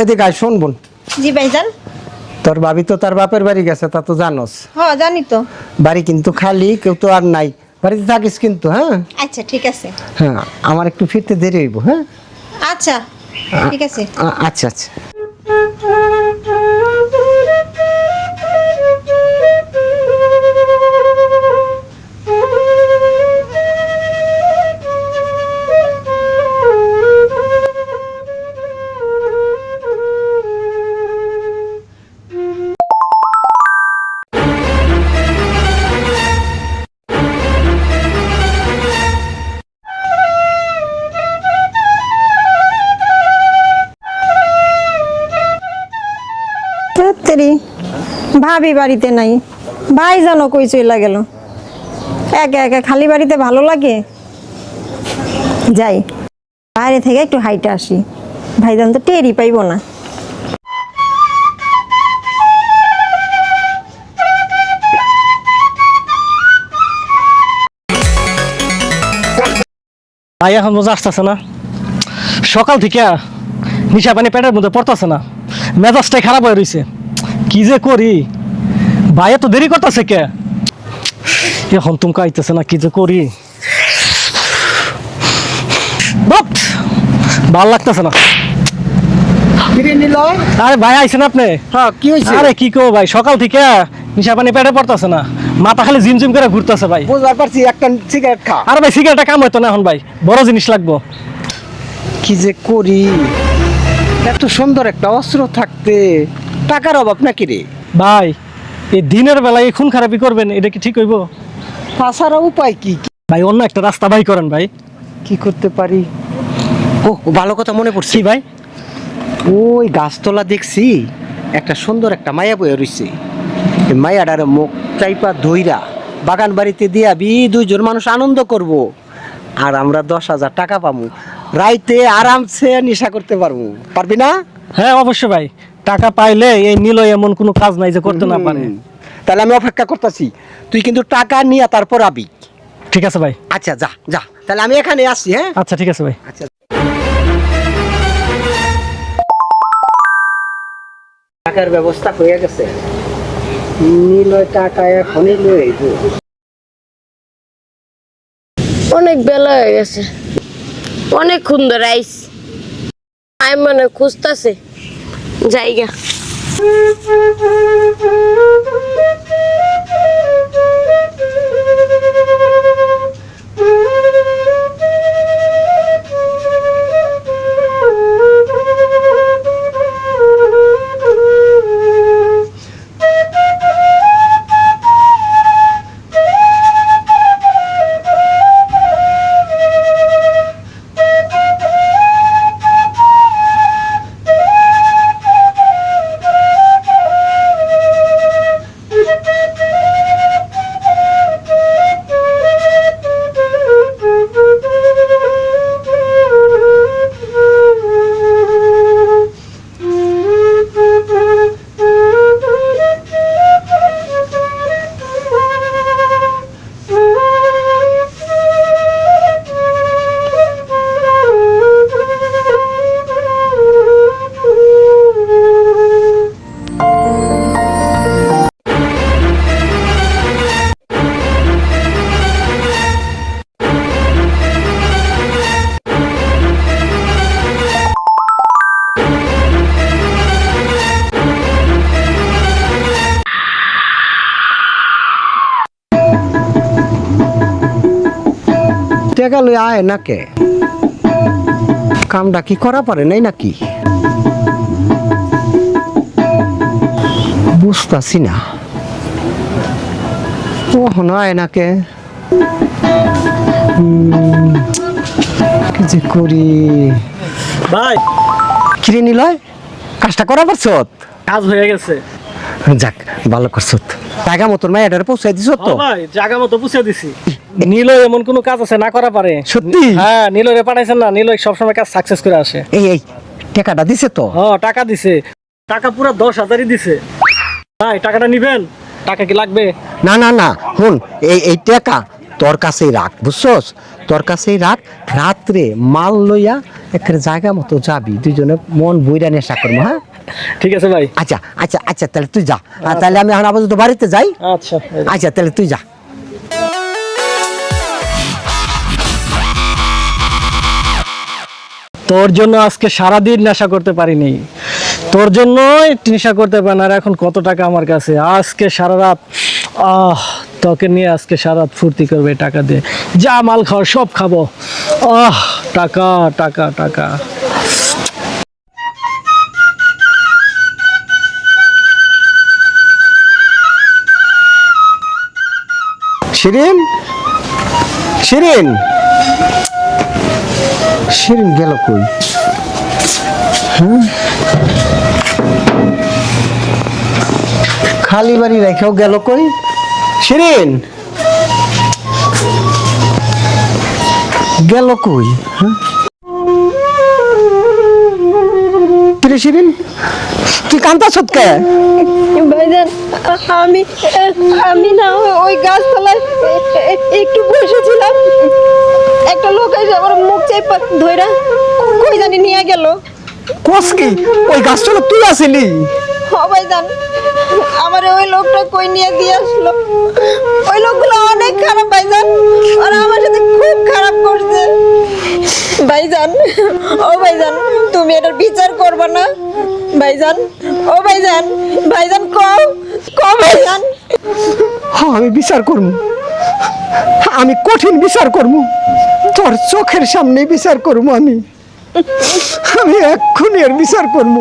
এদিকে আয় শুন বোন। জি ভাইজান। তোর ভাবি তো তার বাপের বাড়ি গেছে তা তো জানোস। হ্যাঁ জানি তো। বাড়ি কিন্তু খালি কেউ তো আর নাই। বাড়িতে থাকিস কিন্তু হ্যাঁ? আচ্ছা ঠিক আছে। হ্যাঁ আমার একটু ফিরতে দেরি হইব হ্যাঁ? আচ্ছা ঠিক আছে। আচ্ছা আচ্ছা। ভাবি বাড়িতে নাই। ভাই জানো কই চইলা গেল। একা একা খালি বাড়িতে ভালো লাগে? যাই, বাইরে থেকে একটু হাইটে আসি। ভাইজান তো টেরই পাইব না। ভাই, এখন বোঝা আসতেছে না। সকাল থেকে নিশা পানি পেটের মধ্যে পড়তেছে না। মেজাজটাই খারাপ হয়ে রয়েছে কি যে করি? ভাই এত দেরি করতেছে কে? এখন তুমি আইতেছে না কি যে করি? ভালো লাগতেছে না। আরে ভাই আইছেন আপনি? হ্যাঁ কি হয়েছে আরে কি কো ভাই সকাল থেকে নিশা পানি পেটে পড়তেছে না। মাথা খালি জিম জিম করে ঘুরতেছে ভাই। বুঝতে পারছি একটা সিগারেট খা। আরে ভাই সিগারেটটা কাম হইতো না এখন ভাই। বড় জিনিস লাগবো। কি যে করি? এত সুন্দর একটা অস্ত্র থাকতে। টাকার অভাব নাকি রে? ভাই এই দিনের বেলায় খুন খারাপি করবেন এটা কি ঠিক হইব? তাছাড়া উপায় কি? ভাই অন্য একটা রাস্তা ভাই করেন ভাই। কি করতে পারি? ও ভালো কথা মনে পড়ছে। ভাই? ওই গাছতলা দেখছি একটা সুন্দর একটা মায়া বয়ে রইছে। এই মায়াটার মুখ চাইপা ধইরা বাগান বাড়িতে দিয়া বি দুইজন মানুষ আনন্দ করব। আর আমরা দশ হাজার টাকা পাবো রাইতে আরামসে নেশা করতে পারব। পারবি না? হ্যাঁ অবশ্যই ভাই। টাকা পাইলে এই নিল এমন কোনো কাজ নাই যে করতে না পারে। তাহলে আমি অপেক্ষা করতেছি তুই কিন্তু টাকা নিয়ে তারপর আবি। ঠিক আছে ভাই। আচ্ছা যা যা। তাহলে আমি এখানে আসছি হ্যাঁ? আচ্ছা ঠিক আছে ভাই। আচ্ছা। টাকার ব্যবস্থা হয়ে গেছে। নিলয় টাকা এখনই লয়ে। অনেক বেলা হয়ে গেছে। অনেক ধরে আইস। আই মানে খুঁজতাছে। জায়গা। টাকা লই আয় না কে কামটা কি করা পারে নাই নাকি? বুঝতাছি না। ওহন আয় না কে যে করি? ভাই। কিরে নিলয় কাজটা করা পারছত? কাজ হয়ে গেছে। যাক ভালো করছত। টাকা মতন মায়াটারে পৌঁছাই দিছত তো? ভাই জায়গা মতো পুষে দিছি। নীল এমন কোনো কাজ আছে না করা পারে। সত্যি? হ্যাঁ নীলরে পাঠাইছেন না নীল সবসময় কাজ সাকসেস করে আসে। এই এই টাকাটা দিছে তো? ও টাকা দিছে। টাকা পুরো দশ হাজারই দিছে। ভাই টাকাটা নিবেন? টাকা কি লাগবে? না না না হুন এই এই টাকা তোর কাছেই রাখ বুঝছস? তোর কাছেই রাখ রাত্রে মাল লইয়া একটা জায়গা মতো যাবি দুজনে মন বইরা নেশা করব হ্যাঁ? ঠিক আছে ভাই। আচ্ছা আচ্ছা আচ্ছা তাহলে তুই যা। তাহলে আমি এখন আপাতত বাড়িতে যাই। আচ্ছা আচ্ছা তাহলে তুই যা। তোর জন্য আজকে সারাদিন নেশা করতে পারিনি। তোর জন্যই নেশা করতে পারি না, আর এখন কত টাকা আমার কাছে। আজকে সারা রাত, আহ, তোকে নিয়ে আজকে সারা রাত ফুর্তি করবে টাকা দিয়ে। যা মাল খাওয়ার সব খাব। আহ, টাকা টাকা টাকা। শিরিন? শিরিন? শিরিন গেল কই? হ্যাঁ? খালি বাড়ি রেখেও গেল কই? শিরিন গেল কই? হ্যাঁ? কিরে শিরিন তুই কান্তা সৎকে ভাইজান, আমি আমি না, ওই গাছতলায় একটু বসেছিলাম। একটা লোক এসে আমার মুখ চেপে ধইরা কই জানি নিয়ে গেল। কস কি? ওই গাছটা তুই আসিলি? হ ভাইজান আমার ওই লোকটা কই নিয়ে দিয়ে আসলো? ওই লোকগুলো অনেক খারাপ ভাইজান আর আমার সাথে খুব খারাপ করছে। ভাইজান ও ভাইজান তুমি এটার বিচার করবে না। ভাইজান ও ভাইজান ভাইজান কও কও ভাইজান। হ্যাঁ আমি বিচার করব। আমি কঠিন বিচার করব। তোর চোখের সামনে বিচার করব আমি। আমি এক্ষুনি এর বিচার করব।